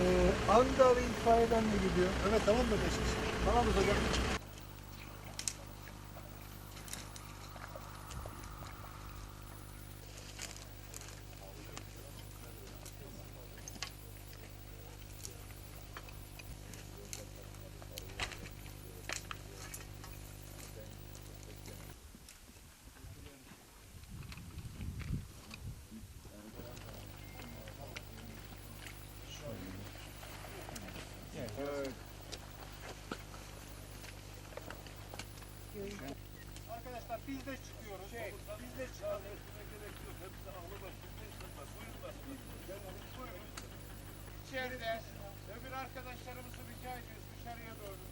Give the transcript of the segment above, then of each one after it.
Ee, Andar itfaiyeden mi gidiyor? Evet tamam da beş kişi. Tamam hocam. Arkadaşlar biz de çıkıyoruz. biz de çıkıyoruz. İçeride öbür arkadaşlarımızı rica ediyoruz dışarıya doğru.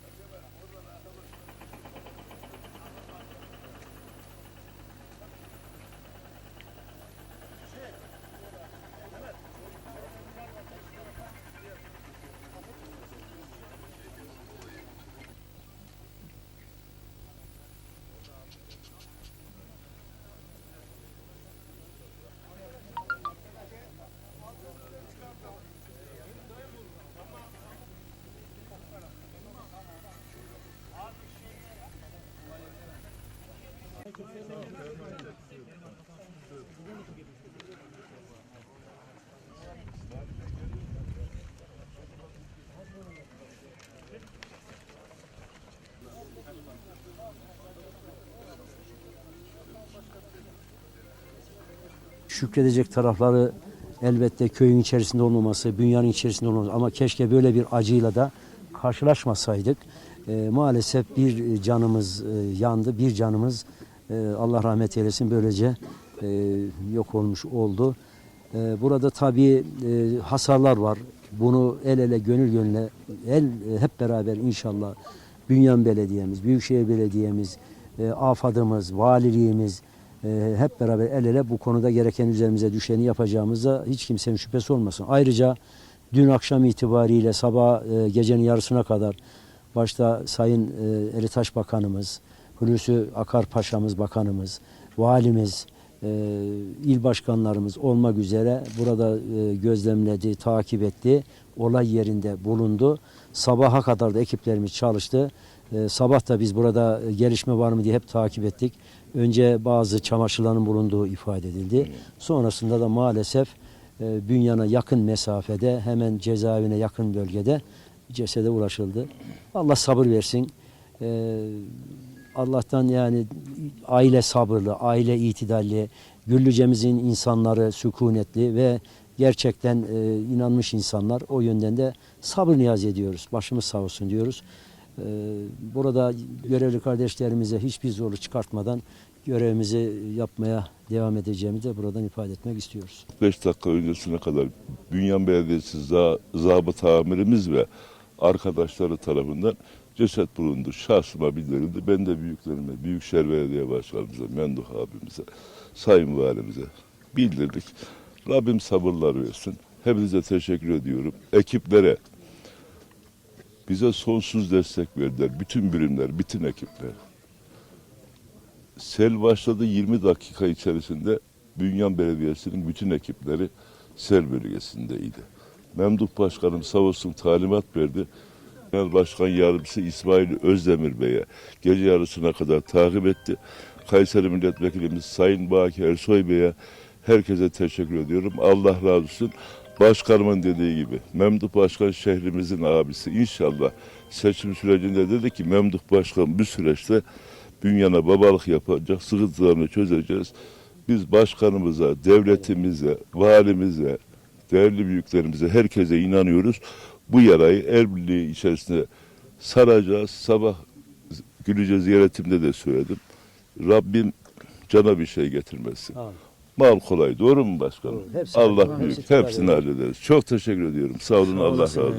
Şükredecek tarafları elbette köyün içerisinde olmaması, dünyanın içerisinde olmaması ama keşke böyle bir acıyla da karşılaşmasaydık. Ee, maalesef bir canımız e, yandı, bir canımız e, Allah rahmet eylesin böylece e, yok olmuş oldu. E, burada tabii e, hasarlar var. Bunu el ele, gönül gönüle, el e, hep beraber inşallah Bünyan Belediye'miz, Büyükşehir Belediye'miz, AFAD'ımız, valiliğimiz, hep beraber el ele bu konuda gereken üzerimize düşeni yapacağımıza hiç kimsenin şüphesi olmasın. Ayrıca dün akşam itibariyle sabah gecenin yarısına kadar başta Sayın Eritaş Bakanımız, Hulusi Akar Paşa'mız Bakanımız, valimiz, e, il başkanlarımız olmak üzere burada e, gözlemledi, takip etti. Olay yerinde bulundu. Sabaha kadar da ekiplerimiz çalıştı. E, sabah da biz burada e, gelişme var mı diye hep takip ettik. Önce bazı çamaşırların bulunduğu ifade edildi. Sonrasında da maalesef e, Bünyan'a yakın mesafede hemen cezaevine yakın bölgede cesede ulaşıldı. Allah sabır versin. E, Allah'tan yani aile sabırlı, aile itidalli, Güllücemizin insanları sükunetli ve gerçekten e, inanmış insanlar. O yönden de sabır niyaz ediyoruz. Başımız sağ olsun diyoruz. E, burada görevli kardeşlerimize hiçbir zorluk çıkartmadan görevimizi yapmaya devam edeceğimizi de buradan ifade etmek istiyoruz. 5 dakika öncesine kadar Bünyan Belediyesi za, zabıta amirimiz ve arkadaşları tarafından ceset bulundu. Şahsıma bildirildi. Ben de büyüklerime, Büyükşehir Belediye Başkanımıza, Menduh abimize, Sayın Valimize bildirdik. Rabbim sabırlar versin. Hepinize teşekkür ediyorum. Ekiplere bize sonsuz destek verdiler. Bütün birimler, bütün ekipler. Sel başladı 20 dakika içerisinde Bünyan Belediyesi'nin bütün ekipleri sel bölgesindeydi. Memduh Başkanım sağ olsun talimat verdi. Genel Başkan Yardımcısı İsmail Özdemir Bey'e gece yarısına kadar takip etti. Kayseri Milletvekilimiz Sayın Baki Ersoy Bey'e herkese teşekkür ediyorum. Allah razı olsun. Başkanımın dediği gibi Memduh Başkan şehrimizin abisi inşallah seçim sürecinde dedi ki Memduh Başkan bu süreçte Bünyan'a babalık yapacak, sıkıntılarını çözeceğiz. Biz başkanımıza, devletimize, valimize, değerli büyüklerimize, herkese inanıyoruz. Bu yarayı el birliği içerisinde saracağız. Sabah Gülüce ziyaretimde de söyledim. Rabbim cana bir şey getirmesin. Amin. Mal kolay, doğru mu başkanım? Doğru. Hepsini Allah büyük, Hepsini hepsini hallederiz. Çok teşekkür ediyorum. Sağ olun, Allah razı olsun.